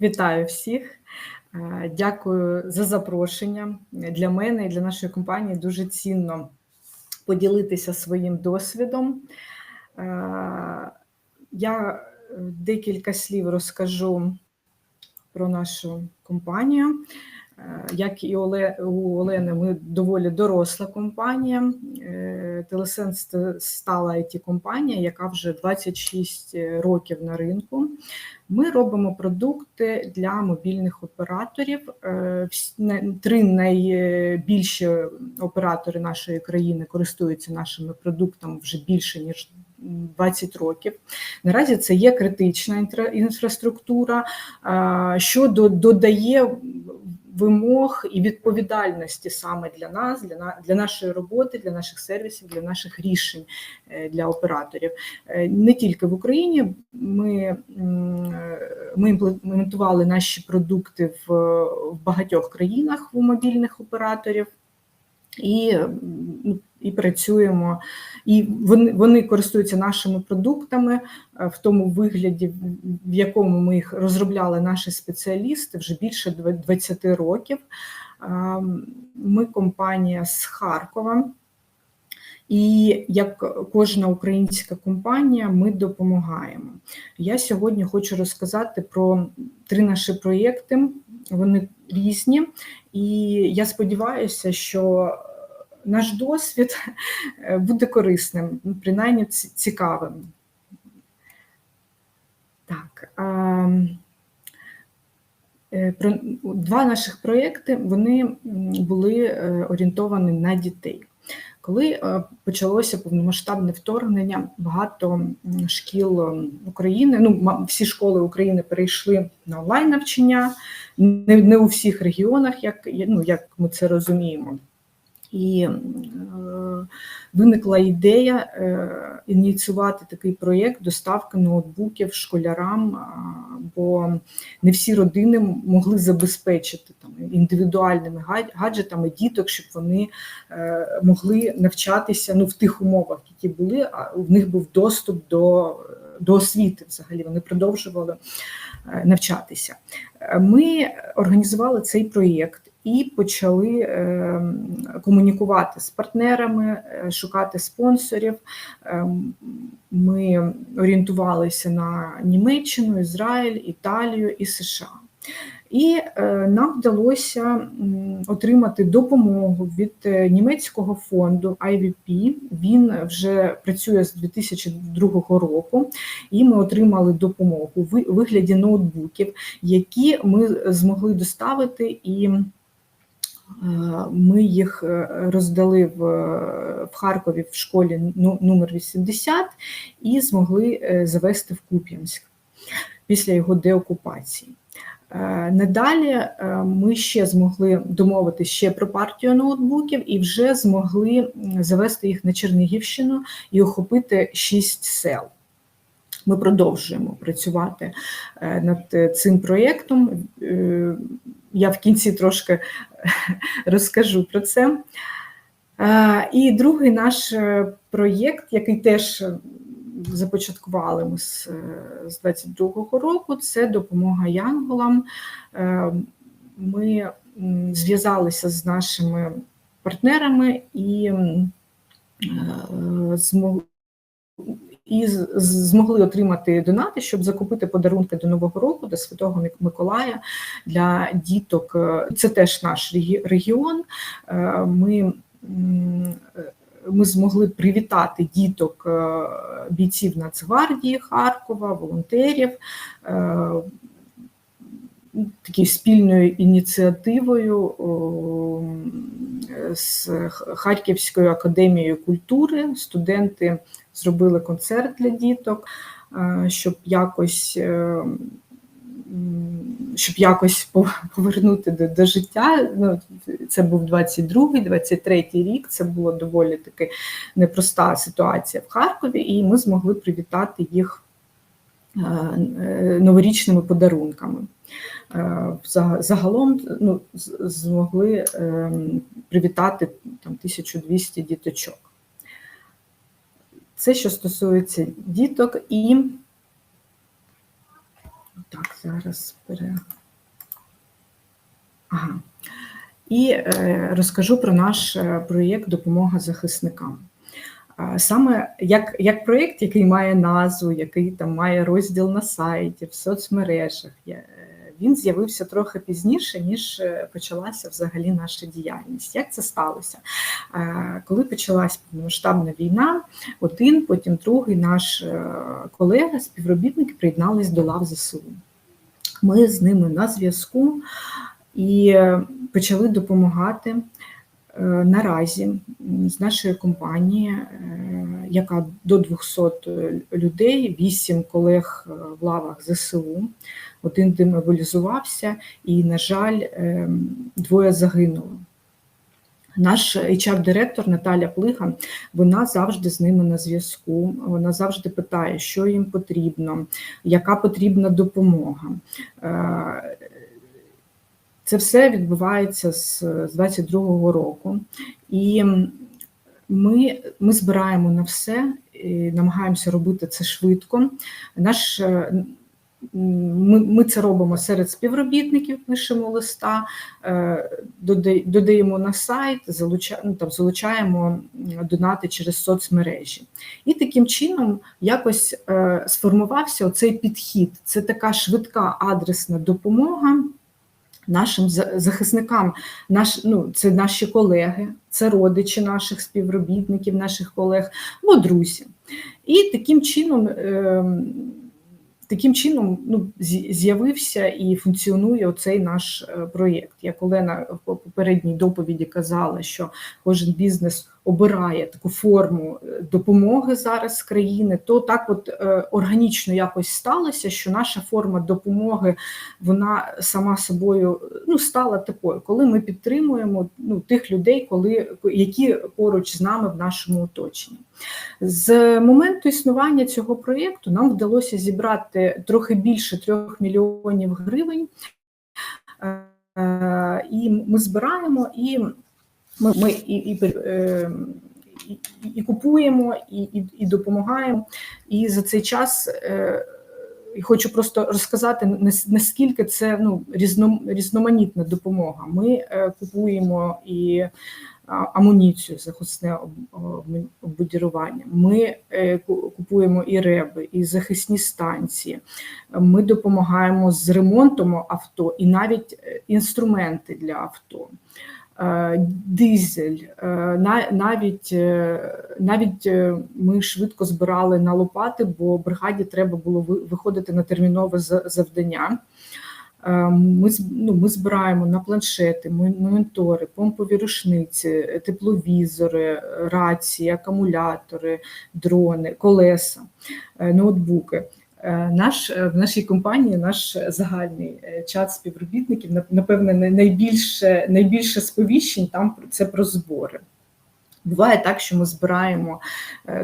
Вітаю всіх. Е, Дякую за запрошення. Для мене і для нашої компанії дуже цінно поділитися своїм досвідом. Е, Я декілька слів розкажу про нашу компанію. Е, Як і у Олени, ми доволі доросла компанія. Е, Телесенс стала it компанія яка вже 26 років на ринку. Ми робимо продукти для мобільних операторів. Е, Три найбільші оператори нашої країни користуються нашими продуктами вже більше ніж 20 років. Наразі це є критична інфраструктура, що додає вимог і відповідальності саме для нас, для, на- для нашої роботи, для наших сервісів, для наших рішень е, для операторів. Е, Не тільки в Україні. Ми, е, ми імплементували наші продукти в, в багатьох країнах у мобільних операторів. І, і працюємо, і вони, вони користуються нашими продуктами е, в тому вигляді, в- якому ми їх розробляли наші спеціалісти вже більше 20 років. Е, Ми компанія з Харкова. І як кожна українська компанія, ми допомагаємо. Я сьогодні хочу розказати про три наші проєкти. Вони різні, і я сподіваюся, що наш досвід буде корисним, ну, принаймні цікавим. Так. е, два наших проєкти вони були е, орієнтовані на дітей. Коли е, почалося повномасштабне вторгнення, багато шкіл України, ну всі школи України перейшли на онлайн навчання, не, не у всіх регіонах, як, ну, як ми це розуміємо. І е, виникла ідея е, ініціювати такий проєкт доставки ноутбуків школярам, бо не всі родини могли забезпечити там індивідуальними гаджетами діток, щоб вони е, могли навчатися ну, в тих умовах, які були, а в них був доступ до, до освіти. Взагалі вони продовжували навчатися. Ми організували цей проєкт. І почали е, комунікувати з партнерами, е, шукати спонсорів. Е, Ми орієнтувалися на Німеччину, Ізраїль, Італію і США. І нам вдалося отримати допомогу від німецького фонду IVP. Він вже працює з 2002 року, і ми отримали допомогу ви- вигляді ноутбуків, які ми змогли доставити і. Е, Ми їх е, роздали в, в Харкові в школі ну- номер 80 і змогли е, завести в Куп'янськ після його деокупації. Е, Надалі е, ми ще змогли домовитися ще про партію ноутбуків і вже змогли завести їх на Чернігівщину і охопити шість сел. Ми продовжуємо працювати е, над е, цим проєктом. Е, Я в кінці трошки розкажу про це. Е, І другий наш е, проєкт, який теж е, започаткували ми з, е, з 22-го року, це допомога янголам. Е, Ми зв'язалися з нашими партнерами і е, і змогли отримати донати, щоб закупити подарунки до Нового року, до Святого Миколая для діток. Е, Це теж наш регіон. Е, Ми, ми змогли привітати діток е, бійців Нацгвардії Харкова, волонтерів. Такою спільною ініціативою з Харківською академією культури студенти зробили концерт для діток, е, щоб якось, е, щоб якось повернути до, до життя. Ну, це був 22-й, 23-й рік. Це була доволі таки непроста ситуація в Харкові, і ми змогли привітати їх е, новорічними подарунками. Загалом ну, змогли ем, привітати там 1200 діточок. Це що стосується діток і Так, зараз пере. Ага. І е, розкажу про наш е, проєкт Допомога захисникам. Саме як, як проєкт, який має назву, який там має розділ на сайті, в соцмережах, е, він з'явився трохи пізніше, ніж е, почалася взагалі наша діяльність. Як це сталося? Е, Коли почалась повномасштабна війна, один, потім другий наш е, колега, співробітники приєднались до лав ЗСУ. Ми з ними на зв'язку і почали допомагати. Е, Наразі з нашої компанії, е, яка до 200 людей, 8 колег е, в лавах ЗСУ, один демобілізувався, і, на жаль, е, двоє загинуло. Наш HR-директор Наталя Плига, вона завжди з ними на зв'язку. Вона завжди питає, що їм потрібно, яка потрібна допомога. Це все відбувається з з 22-го року, і ми, ми збираємо на все, і намагаємося робити це швидко. Наш ми, ми це робимо серед співробітників, пишемо листа, е, додаємо на сайт, залуча, ну, там, залучаємо донати через соцмережі. І таким чином якось е, сформувався оцей підхід. Це така швидка адресна допомога нашим за- захисникам. Наш, ну, це наші колеги, це родичі наших співробітників, наших колег, або друзі. І таким чином. ем, Таким чином ну, з'явився і функціонує оцей наш е, проєкт. Як Олена в попередній доповіді казала, що кожен бізнес обирає таку форму е, допомоги зараз країни, то так от е, органічно якось сталося, що наша форма допомоги вона сама собою ну, стала такою, коли ми підтримуємо ну, тих людей, коли, які поруч з нами в нашому оточенні. З моменту існування цього проєкту нам вдалося зібрати трохи більше трьох мільйонів гривень. Е, І ми збираємо і ми, ми і, і, е, і, і купуємо, і, і, і допомагаємо. І за цей час е, хочу просто розказати нас- наскільки це ну, різно, різноманітна допомога. Ми е, купуємо і амуніцію, захисне об- об- Ми е, ку- купуємо і реби, і захисні станції. Ми допомагаємо з ремонтом авто і навіть е, інструменти для авто. Е, Дизель, е, навіть, е, навіть ми швидко збирали на лопати, бо бригаді треба було виходити на термінове за- завдання. Ми, ну, ми збираємо на планшети, монітори, помпові рушниці, тепловізори, рації, акумулятори, дрони, колеса, ноутбуки. Е, Наш е, в нашій компанії наш загальний е, чат співробітників напевне найбільше найбільше сповіщень там це про збори. Буває так, що ми збираємо,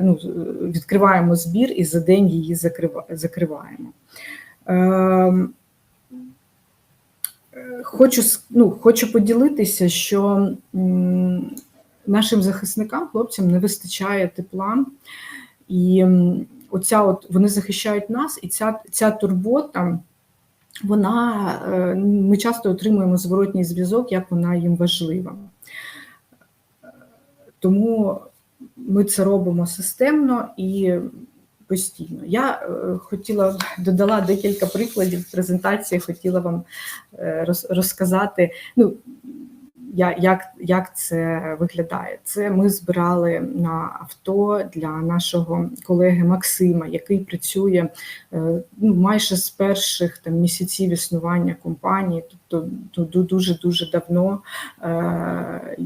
ну, відкриваємо збір і за день її закриваємо. Ем, Хочу, ну, хочу поділитися, що нашим захисникам, хлопцям не вистачає тепла, і оця от вони захищають нас, і ця, ця турбота, вона е, ми часто отримуємо зворотній зв'язок, як вона їм важлива. Тому ми це робимо системно і постійно. Я е, хотіла додала декілька прикладів презентації, хотіла вам е, розказати. Ну, як, як це виглядає? Це ми збирали на авто для нашого колеги Максима, який працює е, ну, майже з перших там місяців існування компанії, тобто дуже дуже давно е,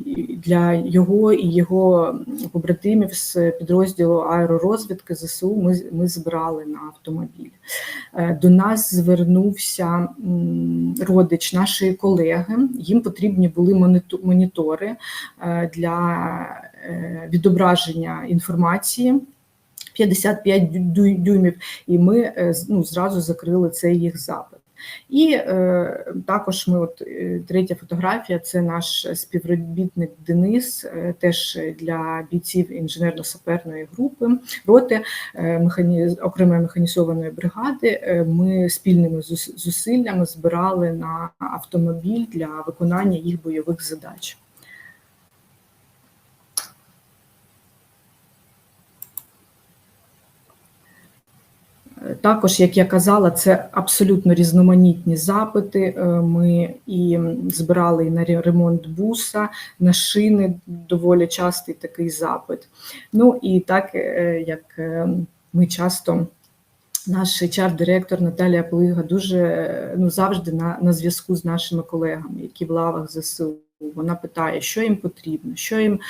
для його і його побратимів з підрозділу аеророзвідки ЗСУ. Ми, ми збирали на автомобіль. Е, До нас звернувся родич нашої колеги. Їм потрібні були моніту- монітори е, для е, відображення інформації. 55 дю- дюймів, і ми е, ну, зразу закрили цей їх запит. І е, також ми, от е, третя фотографія, це наш співробітник Денис, е, теж для бійців інженерно-саперної групи роти е, механі... окремої механізованої бригади. Е, Ми спільними зусиллями збирали на автомобіль для виконання їх бойових задач. Також, як я казала, це абсолютно різноманітні запити. Е, Ми і збирали на ремонт буса, на шини доволі частий такий запит. Ну і так е, як е, ми часто. Наш HR-директор Наталія Плига дуже ну завжди на, на зв'язку з нашими колегами, які в лавах ЗСУ. Вона питає, що їм потрібно, що їм,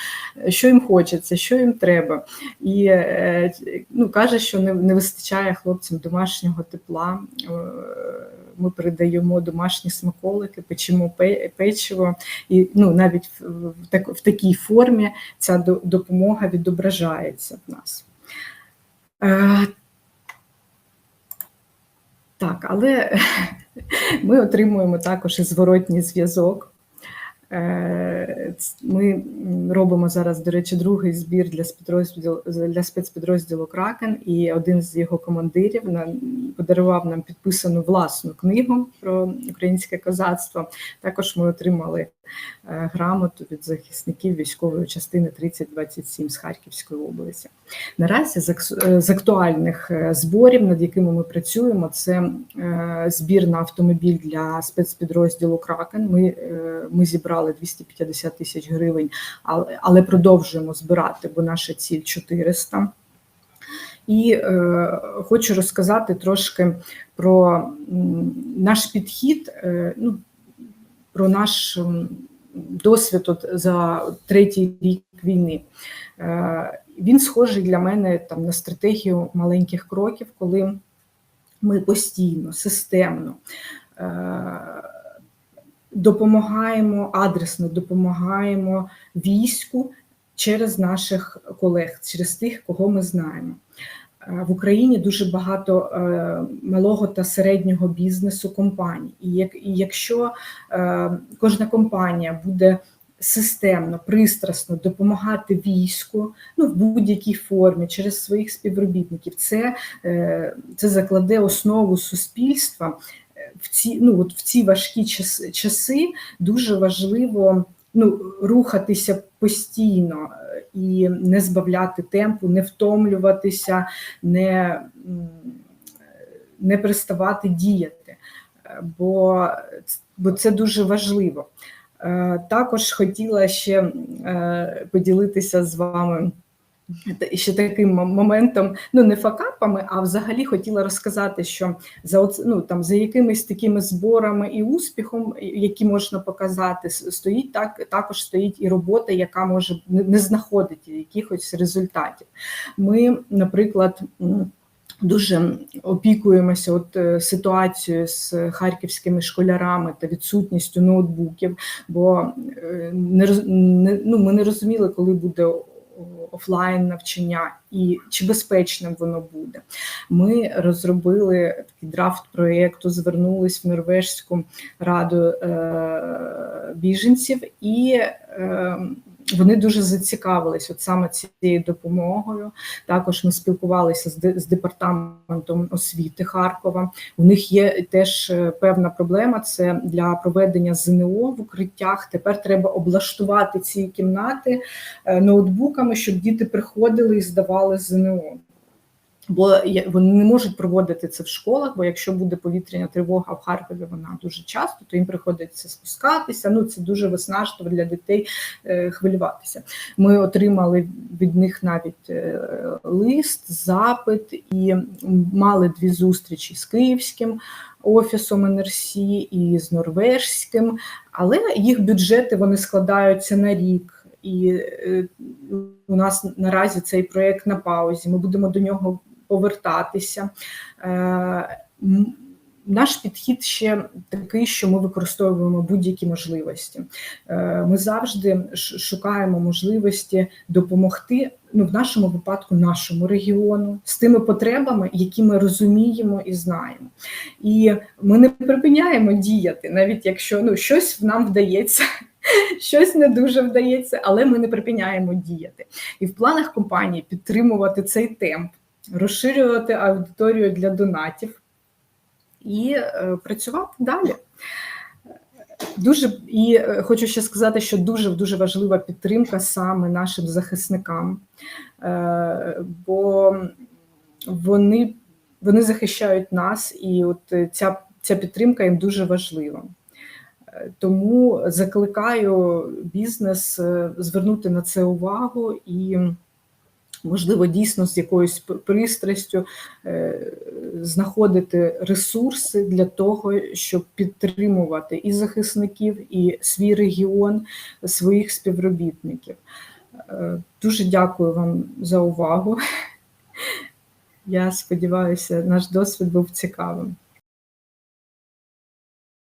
що їм хочеться, що їм треба. І е, ну, каже, що не, не вистачає хлопцям домашнього тепла. Е, Ми передаємо домашні смаколики, печемо печиво, і ну, навіть в, в, так, в такій формі ця допомога відображається в нас. Е, так, але ми отримуємо також і зворотній зв'язок. Е, Ми робимо зараз, до речі, другий збір для спецпідрозділу, для спецпідрозділу Кракен, і один з його командирів нам подарував нам підписану власну книгу про українське козацтво. Також ми отримали е, грамоту від захисників військової частини 3027 з Харківської області. Наразі з е, актуальних е, зборів, над якими ми працюємо, це е, збір на автомобіль для спецпідрозділу Кракен. Ми, ми зібрали 250 тисяч гривень, але, але продовжуємо збирати, бо наша ціль 400. І е, хочу розказати трошки про наш підхід, е, ну, про наш досвід от за третій рік війни. Е, він схожий для мене там на стратегію маленьких кроків, коли ми постійно, системно е, допомагаємо, адресно допомагаємо війську через наших колег, через тих, кого ми знаємо. Е, В Україні дуже багато е, малого та середнього бізнесу компаній. І, як, і якщо кожна компанія буде системно, пристрасно допомагати війську ну, в будь-якій формі через своїх співробітників, це, е, це закладе основу суспільства. В ці, ну, от в ці важкі час, часи дуже важливо ну, рухатися постійно е, і не збавляти темпу, не втомлюватися, не, не переставати діяти, Е, бо, бо це дуже важливо. Е, Також хотіла ще е, поділитися з вами ще таким моментом, ну не факапами, а взагалі хотіла розказати, що за ну, там, за якимись такими зборами і успіхом, які можна показати, стоїть так, також стоїть і робота, яка може не знаходити якихось результатів. Ми, наприклад, Дуже опікуємося от е, ситуацією з харківськими школярами та відсутністю ноутбуків, бо е, не, не ну, ми не розуміли, коли буде офлайн навчання і чи безпечним воно буде. Ми розробили такий драфт проєкту, звернулись в Норвежську раду е, біженців і. Е, вони дуже зацікавились от саме цією допомогою. Також ми спілкувалися з, з департаментом освіти Харкова. У них є теж е, певна проблема. Це для проведення ЗНО в укриттях. Тепер треба облаштувати ці кімнати е, ноутбуками, щоб діти приходили і здавали ЗНО. Бо вони не можуть проводити це в школах, бо якщо буде повітряна тривога в Харкові, вона дуже часто, то їм приходиться спускатися. Ну це дуже виснажливо для дітей е, хвилюватися. Ми отримали від них навіть е, лист, запит і мали дві зустрічі з київським офісом НРС і з норвежським, але їх бюджети вони складаються на рік. І е, у нас наразі цей проєкт на паузі. Ми будемо до нього повертатися. Е, Наш підхід ще такий, що ми використовуємо будь-які можливості. Е, Ми завжди шукаємо можливості допомогти ну, в нашому випадку, нашому регіону, з тими потребами, які ми розуміємо і знаємо. І ми не припиняємо діяти, навіть якщо ну, щось нам вдається. Щось не дуже вдається, але ми не припиняємо діяти. І в планах компанії підтримувати цей темп, розширювати аудиторію для донатів і е, працювати далі. Дуже і е, хочу ще сказати, що дуже дуже важлива підтримка саме нашим захисникам, е, бо вони вони захищають нас, і от ця, ця підтримка їм дуже важлива. Тому закликаю бізнес звернути на це увагу і, можливо, дійсно з якоюсь пристрастю е, знаходити ресурси для того, щоб підтримувати і захисників, і свій регіон, своїх співробітників. Е, Дуже дякую вам за увагу. Я сподіваюся, наш досвід був цікавим.